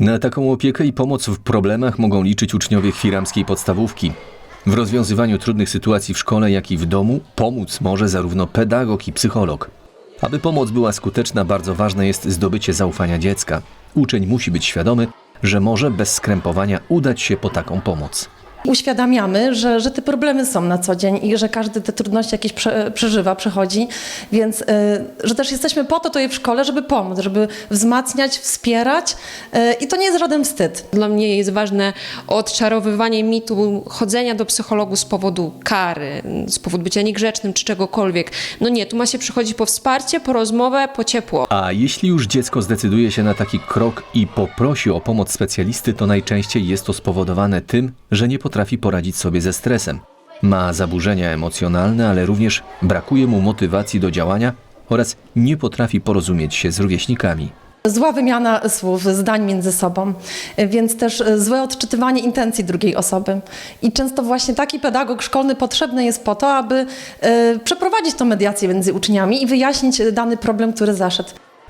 Na taką opiekę i pomoc w problemach mogą liczyć uczniowie chwiramskiej podstawówki. W rozwiązywaniu trudnych sytuacji w szkole, jak i w domu pomóc może zarówno pedagog i psycholog. Aby pomoc była skuteczna, bardzo ważne jest zdobycie zaufania dziecka. Uczeń musi być świadomy, że może bez skrępowania udać się po taką pomoc. Uświadamiamy, że, że te problemy są na co dzień i że każdy te trudności jakieś prze, przeżywa, przechodzi, więc y, że też jesteśmy po to tutaj w szkole, żeby pomóc, żeby wzmacniać, wspierać y, i to nie jest żaden wstyd. Dla mnie jest ważne odczarowywanie mitu chodzenia do psychologu z powodu kary, z powodu bycia niegrzecznym czy czegokolwiek. No nie, tu ma się przychodzić po wsparcie, po rozmowę, po ciepło. A jeśli już dziecko zdecyduje się na taki krok i poprosi o pomoc specjalisty, to najczęściej jest to spowodowane tym, że nie potrafi poradzić sobie ze stresem. Ma zaburzenia emocjonalne, ale również brakuje mu motywacji do działania oraz nie potrafi porozumieć się z rówieśnikami. Zła wymiana słów, zdań między sobą, więc też złe odczytywanie intencji drugiej osoby. I często właśnie taki pedagog szkolny potrzebny jest po to, aby y, przeprowadzić tę mediację między uczniami i wyjaśnić dany problem, który zaszedł.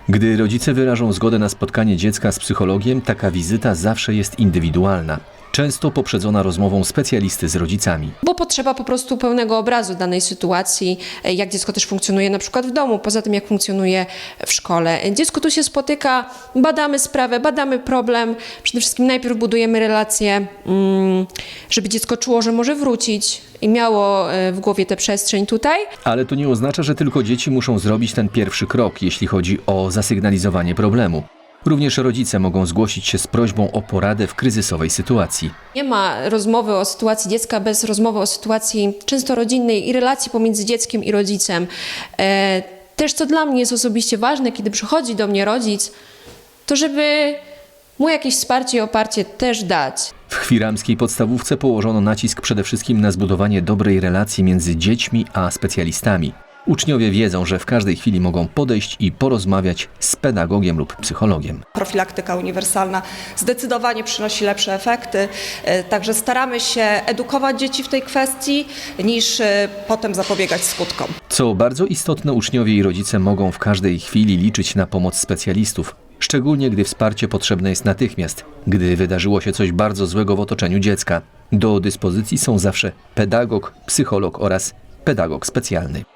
Gdy rodzice wyrażą zgodę na spotkanie dziecka z psychologiem, taka wizyta zawsze jest indywidualna, często poprzedzona rozmową specjalisty z rodzicami. Bo potrzeba po prostu pełnego obrazu danej sytuacji, e, jak dziecko też funkcjonuje na przykład w domu, poza tym jak funkcjonuje w szkole. Dziecko tu się spotyka, badamy sprawę, badamy problem. Przede wszystkim najpierw budujemy relacje, mm, żeby dziecko czuło, że może wrócić i miało e, w głowie tę przestrzeń tutaj. Ale to nie oznacza, że tylko dzieci muszą zrobić ten pierwszy krok, jeśli chodzi o zasygnalizowanie problemu. Również rodzice mogą zgłosić się z prośbą o poradę w kryzysowej sytuacji. Nie ma rozmowy o sytuacji dziecka bez rozmowy o sytuacji często rodzinnej i relacji pomiędzy dzieckiem i rodzicem. E, Też co dla mnie jest osobiście ważne, kiedy przychodzi do mnie rodzic, to żeby mu jakieś wsparcie i oparcie też dać. W chwiramskiej podstawówce położono nacisk przede wszystkim na zbudowanie dobrej relacji między dziećmi a specjalistami. Uczniowie wiedzą, że w każdej chwili mogą podejść i porozmawiać z pedagogiem lub psychologiem. Profilaktyka uniwersalna zdecydowanie przynosi lepsze efekty, e, także staramy się edukować dzieci w tej kwestii, niż e, potem zapobiegać skutkom. Co bardzo istotne, uczniowie i rodzice mogą w każdej chwili liczyć na pomoc specjalistów, szczególnie gdy wsparcie potrzebne jest natychmiast, gdy wydarzyło się coś bardzo złego w otoczeniu dziecka. Do dyspozycji są zawsze pedagog, psycholog oraz pedagog specjalny.